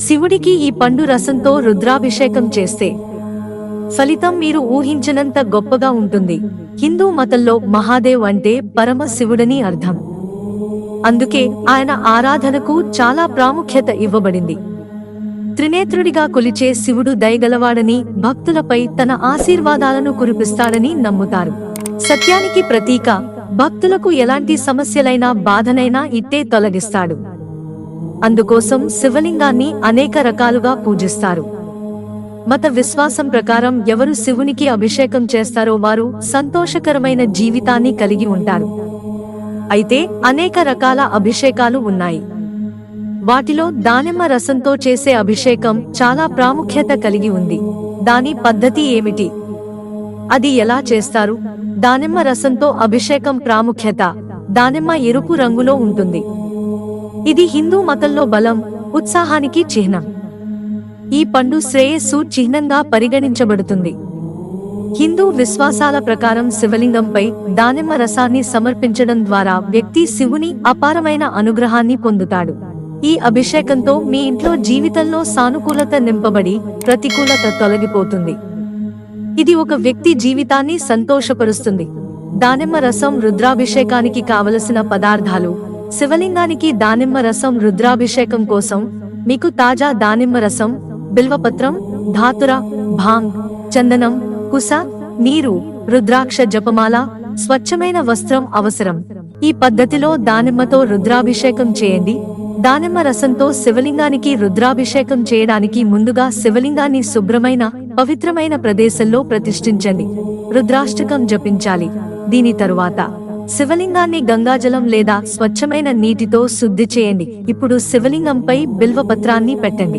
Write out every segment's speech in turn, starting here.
శివుడికి ఈ పండు రసంతో రుద్రాభిషేకం చేస్తే ఫలితం మీరు ఊహించనంత గొప్పగా ఉంటుంది. హిందూ మతంలో మహాదేవ్ అంటే పరమ శివుడని అర్థం. అందుకే ఆయన ఆరాధనకు చాలా ప్రాముఖ్యత ఇవ్వబడింది. త్రినేత్రుడిగా కొలిచే శివుడు దయగలవాడని భక్తులపై తన ఆశీర్వాదాలను కురిపిస్తాడని నమ్ముతారు. సత్యానికి ప్రతీక భక్తులకు ఎలాంటి సమస్యలైనా బాధనైనా ఇట్టే తొలగిస్తాడు. అందుకోసం శివలింగాన్ని అనేక రకాలుగా పూజిస్తారు. మత విశ్వాసం ప్రకారం ఎవరు శివునికి అభిషేకం చేస్తారో వారు సంతోషకరమైన జీవితాన్ని కలిగి ఉంటారు. అయితే అనేక రకాల అభిషేకాలు ఉన్నాయి. వాటిలో దానిమ్మ రసంతో చేసే అభిషేకం చాలా ప్రాముఖ్యత కలిగి ఉంది. దాని పద్ధతి ఏమిటి? అది ఎలా చేస్తారు? దానిమ్మ రసంతో అభిషేకం ప్రాముఖ్యత. దానిమ్మ ఎరుపు రంగులో ఉంటుంది. ఇది హిందూ మతంలో బలం ఉత్సాహానికి చిహ్నం. ఈ పండు శ్రేయస్సు చిహ్నంగా పరిగణించబడుతుంది. హిందూ విశ్వాసాల ప్రకారం శివలింగంపై దానిమ్మ రసాన్ని సమర్పించడం ద్వారా వ్యక్తి శివుని అపారమైన అనుగ్రహాన్ని పొందుతాడు. ఈ అభిషేకంతో మీ ఇంట్లో జీవితంలో సానుకూలత నింపబడి ప్రతికూలత తొలగిపోతుంది. ఇది ఒక వ్యక్తి జీవితాన్ని సంతోషపరుస్తుంది. దానిమ్మ రసం రుద్రాభిషేకానికి కావలసిన పదార్థాలు శివలింగానికి దానిమ్మ రసం రుద్రాభిషేకం కోసం మీకు తాజా దానిమ్మ రసం బిల్వపత్రం ధాతుర భాంగ్ చందనం కుస నీరు రుద్రాక్ష జపమాల స్వచ్ఛమైన వస్త్రం అవసరం. ఈ పద్ధతిలో దానిమ్మతో రుద్రాభిషేకం చేయండి. దానిమ్మ రసంతో శివలింగానికి రుద్రాభిషేకం చేయడానికి ముందుగా శివలింగాన్ని శుభ్రమైన పవిత్రమైన ప్రదేశంలో ప్రతిష్ఠించండి. రుద్రాష్టకం జపించాలి. దీని తరువాత శివలింగాన్ని గంగాజలం లేదా స్వచ్ఛమైన నీటితో శుద్ధి చేయండి. ఇప్పుడు శివలింగంపై బిల్వపత్రాన్ని పెట్టండి.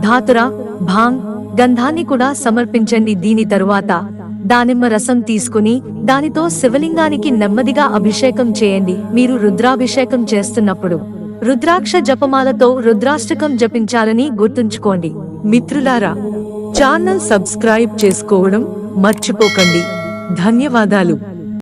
ధాతుర భాంగ్ గంధాన్ని కూడా సమర్పించండి. దీని తరువాత దానిమ్మ రసం తీసుకుని దానితో శివలింగానికి నెమ్మదిగా అభిషేకం చేయండి. మీరు రుద్రాభిషేకం చేస్తున్నప్పుడు రుద్రాక్ష జపమాలతో రుద్రాష్టకం జపించాలని గుర్తుంచుకోండి. మిత్రులారా ఛానల్ సబ్స్క్రైబ్ చేసుకోవడం మర్చిపోకండి. ధన్యవాదాలు.